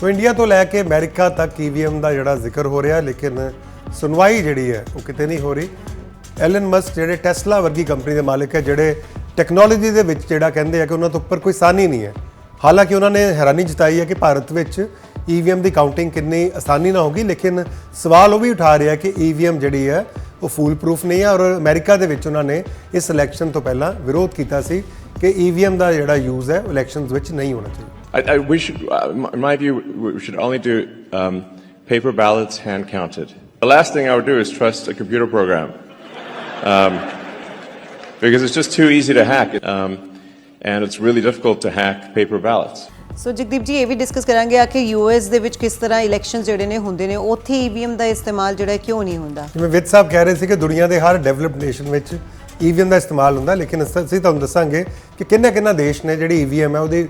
ਸੋ India ਤੋਂ ਲੈ ਕੇ ਅਮਰੀਕਾ ਤੱਕ ਈਵੀਐਮ ਦਾ ਜਿਹੜਾ ਜ਼ਿਕਰ ਹੋ ਰਿਹਾ, ਲੇਕਿਨ ਸੁਣਵਾਈ ਜਿਹੜੀ ਹੈ, ਉਹ ਕਿਤੇ ਨਹੀਂ ਹੋ ਰਹੀ। ਐਲਨ ਮਸਕ ਜਿਹੜੇ ਟੈਸਲਾ ਵਰਗੀ ਕੰਪਨੀ ਦੇ ਮਾਲਕ ਹੈ, ਜਿਹੜੇ ਟੈਕਨੋਲੋਜੀ ਦੇ ਵਿੱਚ ਜਿਹੜਾ ਕਹਿੰਦੇ ਆ ਕਿ ਉਹਨਾਂ ਤੋਂ ਉੱਪਰ ਕੋਈ ਸਾਨੀ ਨਹੀਂ ਹੈ। ਹਾਲਾਂਕਿ ਉਹਨਾਂ ਨੇ ਹੈਰਾਨੀ ਜਤਾਈ ਹੈ ਕਿ ਭਾਰਤ ਵਿੱਚ ਈਵੀਐਮ ਦੀ ਕਾਊਂਟਿੰਗ ਕਿੰਨੀ ਆਸਾਨੀ ਨਾਲ ਹੋਗੀ ਲੇਕਿਨ ਸਵਾਲ ਉਹ ਵੀ ਉਠਾ ਰਿਹਾ ਕਿ ਈਵੀਐਮ ਜਿਹੜੀ ਹੈ, ਉਹ ਫੂਲ ਪ੍ਰੂਫ ਨਹੀਂ ਹੈ ਔਰ ਅਮਰੀਕਾ ਦੇ ਵਿੱਚ ਉਹਨਾਂ ਨੇ ਇਸ ਇਲੈਕਸ਼ਨ ਤੋਂ ਪਹਿਲਾਂ ਵਿਰੋਧ ਕੀਤਾ ਸੀ ਕਿ ਈਵੀਐਮ ਦਾ ਜਿਹੜਾ ਯੂਜ਼ ਹੈ ਇਲੈਕਸ਼ਨਸ ਵਿੱਚ ਨਹੀਂ ਹੋਣਾ ਚਾਹੀਦਾ। I, I, we should, uh, in my view, we should only do um, paper ballots hand counted. The last thing I would do is trust a computer program. Um, because it's just too easy to hack. Um, and it's really difficult to hack paper ballots. ਸੋ ਜਗਦੀਪ ਜੀ ਇਹ ਵੀ discuss ਕਰਾਂਗੇ ਆ ਕਿ US ਦੇ ਵਿੱਚ ਕਿਸ ਤਰ੍ਹਾਂ election ਜਿਹੜੇ ਨੇ ਹੁੰਦੇ ਨੇ ਉੱਥੇ ਈਵੀਐਮ ਦਾ ਇਸਤੇਮਾਲ ਜਿਹੜਾ ਹੈ ਕਿਉਂ ਨਹੀਂ ਹੁੰਦਾ ਜਿਵੇਂ ਵਿਦ ਸਾਹਿਬ ਕਹਿ ਰਹੇ ਸੀ ਕਿ ਦੁਨੀਆ ਦੇ ਹਰ ਡਿਵੈਲਪਡ ਨੇਸ਼ਨ ਵਿੱਚ ਈਵੀਐਮ ਦਾ ਇਸਤੇਮਾਲ ਹੁੰਦਾ, ਲੇਕਿਨ ਅਸ- ਅਸੀਂ ਤੁਹਾਨੂੰ ਦੱਸਾਂਗੇ ਕਿ ਕਿੰਨੇ ਕਿੰਨਾ ਦੇਸ਼ ਨੇ ਜਿਹੜੀ ਈਵੀਐਮ ਹੈ, ਉਹਦੀ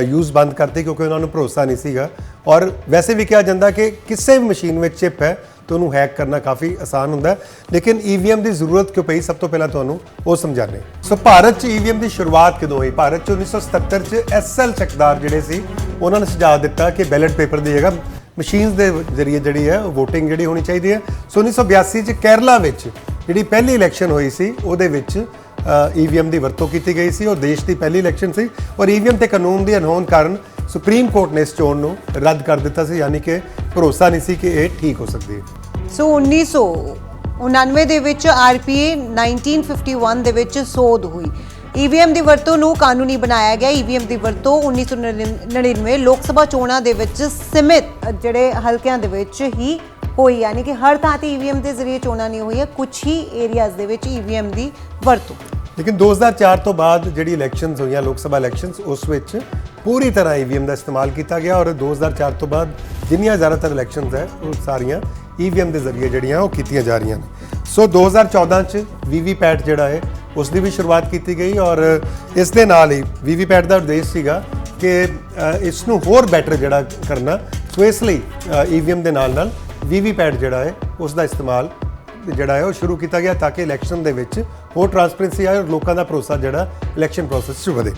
ਯੂਜ਼ ਬੰਦ ਕਰਤੀ ਕਿਉਂਕਿ ਉਹਨਾਂ ਨੂੰ ਭਰੋਸਾ ਨਹੀਂ ਸੀਗਾ। ਔਰ ਵੈਸੇ ਵੀ ਕਿਹਾ ਜਾਂਦਾ ਕਿ ਕਿਸੇ ਵੀ ਮਸ਼ੀਨ ਵਿੱਚ ਚਿਪ ਹੈ ਤਾਂ ਉਹਨੂੰ ਹੈਕ ਕਰਨਾ ਕਾਫੀ ਆਸਾਨ ਹੁੰਦਾ ਹੈ। ਲੇਕਿਨ ਈਵੀਐਮ ਦੀ ਜ਼ਰੂਰਤ ਕਿਉਂ ਪਈ? ਸਭ ਤੋਂ ਪਹਿਲਾਂ ਤੁਹਾਨੂੰ ਉਹ ਸਮਝਾਣੇ ਸੋ ਭਾਰਤ 'ਚ ਈਵੀਐਮ ਦੀ ਸ਼ੁਰੂਆਤ ਕਦੋਂ ਹੋਈ? ਭਾਰਤ 'ਚ 1977 'ਚ ਐਸਐਲ ਚੱਕਦਾਰ ਜਿਹੜੇ ਸੀ, ਉਹਨਾਂ ਨੇ ਸੁਝਾਅ ਦਿੱਤਾ ਕਿ ਬੈਲਟ ਪੇਪਰ ਦੀ ਜਗ੍ਹਾ ਮਸ਼ੀਨਸ ਦੇ ਜ਼ਰੀਏ ਜਿਹੜੀ ਹੈ ਵੋਟਿੰਗ ਜਿਹੜੀ ਹੋਣੀ ਚਾਹੀਦੀ ਹੈ। ਸੋ 1982 ਚ ਕੇਰਲਾ ਵਿੱਚ ਜਿਹੜੀ ਪਹਿਲੀ ਇਲੈਕਸ਼ਨ ਹੋਈ ਸੀ, ਉਹਦੇ ਵਿੱਚ ਈਵੀਐਮ ਦੀ ਵਰਤੋਂ ਕੀਤੀ ਗਈ ਸੀ, ਉਹ ਦੇਸ਼ ਦੀ ਪਹਿਲੀ ਇਲੈਕਸ਼ਨ ਸੀ ਔਰ ਈਵੀਐਮ ਤੇ ਕਾਨੂੰਨ ਦੀ ਅਨਹੋਂਦ ਕਾਰਨ ਸੁਪਰੀਮ ਕੋਰਟ ਨੇ ਇਸ ਚੋਣ ਨੂੰ ਰੱਦ ਕਰ ਦਿੱਤਾ ਸੀ, ਯਾਨੀ ਕਿ ਭਰੋਸਾ ਨਹੀਂ ਸੀ ਕਿ ਇਹ ਠੀਕ ਹੋ ਸਕਦੀ ਹੈ। ਸੋ 1999 ਦੇ ਵਿੱਚ ਆਰਪੀਏ 1951 ਦੇ ਵਿੱਚ ਸੋਧ ਹੋਈ। ਈਵੀਐਮ ਦੀ ਵਰਤੋਂ ਨੂੰ ਕਾਨੂੰਨੀ ਬਣਾਇਆ ਗਿਆ। ਈਵੀਐਮ ਦੀ ਵਰਤੋਂ 1999 ਲੋਕ ਸਭਾ ਚੋਣਾਂ ਦੇ ਵਿੱਚ ਸੀਮਿਤ, ਜਿਹੜੇ ਹਲਕਿਆਂ ਦੇ ਵਿੱਚ ਹੀ ਹੋਈ ਯਾਨੀ ਕਿ ਹਰ ਥਾਂ ਤੇ ਈਵੀਐਮ ਦੇ ਜ਼ਰੀਏ ਚੋਣਾਂ ਨਹੀਂ ਹੋਈਆਂ ਕੁਝ ਹੀ ਏਰੀਆਜ਼ ਦੇ ਵਿੱਚ ਈਵੀਐਮ ਦੀ ਵਰਤੋਂ। ਲੇਕਿਨ 2004 ਤੋਂ ਬਾਅਦ ਜਿਹੜੀ ਇਲੈਕਸ਼ਨਸ ਹੋਈਆਂ, ਲੋਕ ਸਭਾ ਇਲੈਕਸ਼ਨਸ ਉਸ ਵਿੱਚ ਪੂਰੀ ਤਰ੍ਹਾਂ ਈਵੀਐਮ ਦਾ ਇਸਤੇਮਾਲ ਕੀਤਾ ਗਿਆ ਔਰ 2004 ਤੋਂ ਬਾਅਦ ਜਿੰਨੀਆਂ ਜ਼ਿਆਦਾਤਰ ਇਲੈਕਸ਼ਨਸ ਹੈ, ਉਹ ਸਾਰੀਆਂ ਈਵੀਐਮ ਦੇ ਜ਼ਰੀਏ ਜਿਹੜੀਆਂ, ਉਹ ਕੀਤੀਆਂ ਜਾ ਰਹੀਆਂ ਨੇ। ਸੋ 2014 ਚ ਵੀਵੀਪੈਟ ਜਿਹੜਾ ਹੈ, ਉਸ ਦੀ ਵੀ ਸ਼ੁਰੂਆਤ ਕੀਤੀ ਗਈ ਔਰ ਇਸ ਦੇ ਨਾਲ ਹੀ ਵੀਵੀਪੈਟ ਦਾ ਉਦੇਸ਼ ਸੀਗਾ ਕਿ ਇਸ ਨੂੰ ਹੋਰ ਬੈਟਰ ਜਿਹੜਾ ਕਰਨਾ, ਸੋ ਇਸ ਲਈ ਈਵੀਐਮ ਦੇ ਨਾਲ ਨਾਲ ਵੀਵੀਪੈਟ ਜਿਹੜਾ ਹੈ ਉਸ ਦਾ ਇਸਤੇਮਾਲ ਜਿਹੜਾ ਹੈ, ਉਹ ਸ਼ੁਰੂ ਕੀਤਾ ਗਿਆ ਤਾਂ ਕਿ ਇਲੈਕਸ਼ਨ ਦੇ ਵਿੱਚ ਹੋਰ ਟਰਾਂਸਪੇਰੈਂਸੀ ਆਏ ਔਰ ਲੋਕਾਂ ਦਾ ਭਰੋਸਾ ਜਿਹੜਾ ਇਲੈਕਸ਼ਨ ਪ੍ਰੋਸੈਸ 'ਚ ਵਧੇ।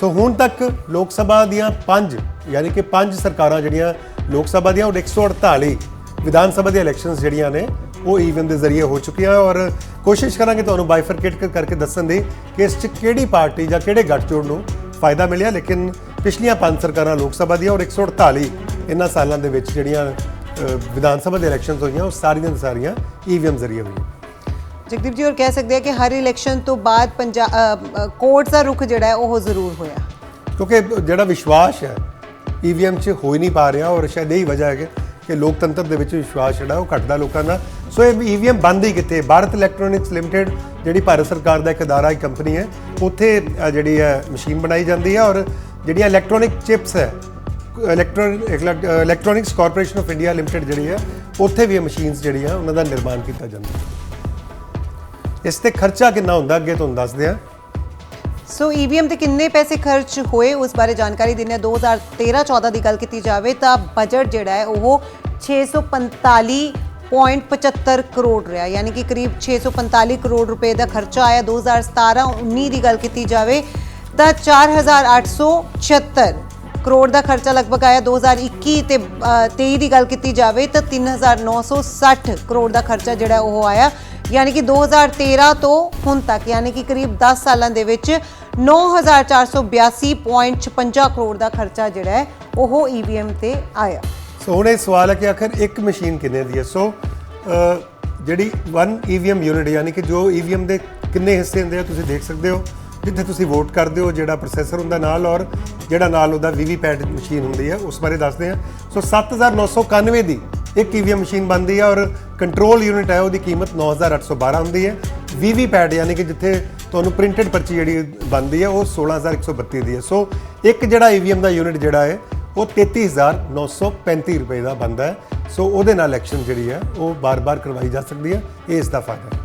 ਸੋ ਹੁਣ ਤੱਕ ਲੋਕ ਸਭਾ ਦੀਆਂ ਪੰਜ, ਯਾਨੀ ਕਿ ਪੰਜ ਸਰਕਾਰਾਂ ਜਿਹੜੀਆਂ ਲੋਕ ਸਭਾ ਦੀਆਂ ਔਰ 148 ਵਿਧਾਨ ਸਭਾ ਦੀਆਂ ਇਲੈਕਸ਼ਨਸ ਜਿਹੜੀਆਂ ਨੇ, ਉਹ ਈਵਨ ਦੇ ਜ਼ਰੀਏ ਹੋ ਚੁੱਕੀਆਂ ਔਰ ਕੋਸ਼ਿਸ਼ ਕਰਾਂਗੇ ਤੁਹਾਨੂੰ ਬਾਈਫਰਕੇਟ ਕਰਕੇ ਦੱਸਣ ਦੀ ਕਿ ਇਸ 'ਚ ਕਿਹੜੀ ਪਾਰਟੀ ਜਾਂ ਕਿਹੜੇ ਗੱਠਜੋੜ ਨੂੰ ਫਾਇਦਾ ਮਿਲਿਆ, ਲੇਕਿਨ ਪਿਛਲੀਆਂ ਪੰਜ ਸਰਕਾਰਾਂ ਲੋਕ ਸਭਾ ਦੀਆਂ ਔਰ 148 ਇਹਨਾਂ ਸਾਲਾਂ ਦੇ ਵਿੱਚ ਜਿਹੜੀਆਂ ਵਿਧਾਨ ਸਭਾ ਦੇ ਇਲੈਕਸ਼ਨਸ ਹੋਈਆਂ ਉਹ ਸਾਰੀਆਂ ਦੀਆਂ ਸਾਰੀਆਂ ਈਵੀਐਮ ਜ਼ਰੀਏ ਹੋਈਆਂ। ਜਗਦੀਪ ਜੀ ਹੋਰ ਕਹਿ ਸਕਦੇ ਆ ਕਿ ਹਰ ਇਲੈਕਸ਼ਨ ਤੋਂ ਬਾਅਦ ਪੰਜਾਬ ਕੋਰਟ ਦਾ ਰੁਖ ਜਿਹੜਾ ਹੈ ਉਹ ਜ਼ਰੂਰ ਹੋਇਆ। ਕਿਉਂਕਿ ਜਿਹੜਾ ਵਿਸ਼ਵਾਸ ਹੈ ਈਵੀਐਮ 'ਚ ਹੋ ਹੀ ਨਹੀਂ ਪਾ ਰਿਹਾ ਔਰ ਸ਼ਾਇਦ ਇਹੀ ਵਜ੍ਹਾ ਹੈ ਕਿ- ਕਿ ਲੋਕਤੰਤਰ ਦੇ ਵਿੱਚ ਵਿਸ਼ਵਾਸ ਜਿਹੜਾ ਉਹ ਘਟਦਾ ਲੋਕਾਂ ਦਾ। ਸੋ ਇਹ ਈਵੀਐਮ ਬੰਦ ਹੀ ਕਿਤੇ ਭਾਰਤ ਇਲੈਕਟ੍ਰੋਨਿਕਸ ਲਿਮਟਿਡ ਜਿਹੜੀ ਭਾਰਤ ਸਰਕਾਰ ਦਾ ਇੱਕ ਅਦਾਰਾ ਇੱਕ ਕੰਪਨੀ ਹੈ ਉੱਥੇ ਜਿਹੜੀ ਹੈ ਮਸ਼ੀਨ ਬਣਾਈ ਜਾਂਦੀ ਹੈ ਔਰ ਜਿਹੜੀਆਂ ਇਲੈਕਟ੍ਰੋਨਿਕ ਚਿਪਸ ਹੈ electronics corporation of India limited ਜਿਹੜੀ ਹੈ, ਉੱਥੇ ਵੀ ਇਹ ਮਸ਼ੀਨਸ ਜਿਹੜੀਆਂ ਉਹਨਾਂ ਦਾ ਨਿਰਮਾਣ ਕੀਤਾ ਜਾਂਦਾ ਇਸ ਤੇ ਖਰਚਾ ਕਿੰਨਾ ਹੁੰਦਾ, ਅੱਗੇ ਤੁਹਾਨੂੰ ਦੱਸਦੇ ਹਾਂ। ਸੋ ਈਵੀਐਮ ਤੇ ਕਿੰਨੇ ਪੈਸੇ ਖਰਚ ਹੋਏ, ਉਸ ਬਾਰੇ ਜਾਣਕਾਰੀ ਦਿੰਦੇ ਹਾਂ। 2013-14 ਦੀ ਗੱਲ ਕੀਤੀ ਜਾਵੇ, ਤਾਂ ਬਜਟ ਜਿਹੜਾ ਹੈ, ਉਹ 645.75 ਕਰੋੜ ਰਿਹਾ ਯਾਨੀ ਕਿ ਕਰੀਬ 645 ਕਰੋੜ ਰੁਪਏ ਦਾ ਖਰਚਾ ਆਇਆ। 2017-19 ਦੀ ਗੱਲ ਕੀਤੀ ਜਾਵੇ, ਤਾਂ 4876 ਕਰੋੜ ਦਾ ਖਰਚਾ ਲਗਭਗ ਆਇਆ 2021 ਤੇ ਅ, 23 ਦੀ ਗੱਲ ਕੀਤੀ ਜਾਵੇ ਤਾਂ 3960 ਕਰੋੜ ਦਾ ਖਰਚਾ ਜਿਹੜਾ ਉਹ ਆਇਆ। ਯਾਨੀ ਕਿ 2013 ਤੋਂ ਹੁਣ ਤੱਕ ਯਾਨੀ ਕਿ ਕਰੀਬ 10 ਸਾਲਾਂ ਦੇ ਵਿੱਚ 9482.56 ਕਰੋੜ ਦਾ ਖਰਚਾ ਜਿਹੜਾ ਹੈ ਉਹ ਈਵੀਐਮ ਤੇ ਆਇਆ। ਸੋ ਹੁਣ ਇਹ ਸਵਾਲ ਹੈ ਕਿ ਆਖਰ ਇੱਕ ਮਸ਼ੀਨ ਕਿੰਨੇ ਦੀ ਹੈ? ਸੋ ਅ, ਜਿਹੜੀ 1 ਈਵੀਐਮ ਯੂਨਿਟ ਯਾਨੀ ਕਿ ਜੋ ਈਵੀਐਮ ਦੇ ਕਿੰਨੇ ਹਿੱਸੇ ਹੁੰਦੇ ਆ ਤੁਸੀਂ ਦੇਖ ਸਕਦੇ ਹੋ। ਜਿੱਥੇ ਤੁਸੀਂ ਵੋਟ ਕਰਦੇ ਹੋ, ਜਿਹੜਾ ਪ੍ਰੋਸੈਸਰ ਹੁੰਦਾ ਨਾਲ ਔਰ ਜਿਹੜਾ ਨਾਲ ਉਹਦਾ ਵੀਵੀਪੈਟ ਮਸ਼ੀਨ ਹੁੰਦੀ ਹੈ ਉਸ ਬਾਰੇ ਦੱਸਦੇ ਆ। ਸੋ 7991 ਦੀ ਇੱਕ ਈਵੀਐਮ ਮਸ਼ੀਨ ਬਣਦੀ ਹੈ ਔਰ ਕੰਟਰੋਲ ਯੂਨਿਟ ਹੈ ਉਹਦੀ ਕੀਮਤ 9812 ਹੁੰਦੀ ਹੈ ਵੀਵੀਪੈਟ ਯਾਨੀ ਕਿ ਜਿੱਥੇ ਤੁਹਾਨੂੰ ਪ੍ਰਿੰਟਡ ਪਰਚੀ ਜਿਹੜੀ ਬਣਦੀ ਹੈ ਉਹ 16132 ਦੀ ਹੈ ਸੋ ਇੱਕ ਜਿਹੜਾ ਈਵੀਐਮ ਦਾ ਯੂਨਿਟ ਜਿਹੜਾ ਹੈ, ਉਹ 33935 ਰੁਪਏ ਦਾ ਬਣਦਾ ਹੈ। ਸੋ ਉਹਦੇ ਨਾਲ ਇਲੈਕਸ਼ਨ ਜਿਹੜੀ ਹੈ ਉਹ ਬਾਰ-ਬਾਰ ਕਰਵਾਈ ਜਾ ਸਕਦੀ ਹੈ ਇਹ ਇਸ ਦਾ ਫਾਇਦਾ ਹੈ।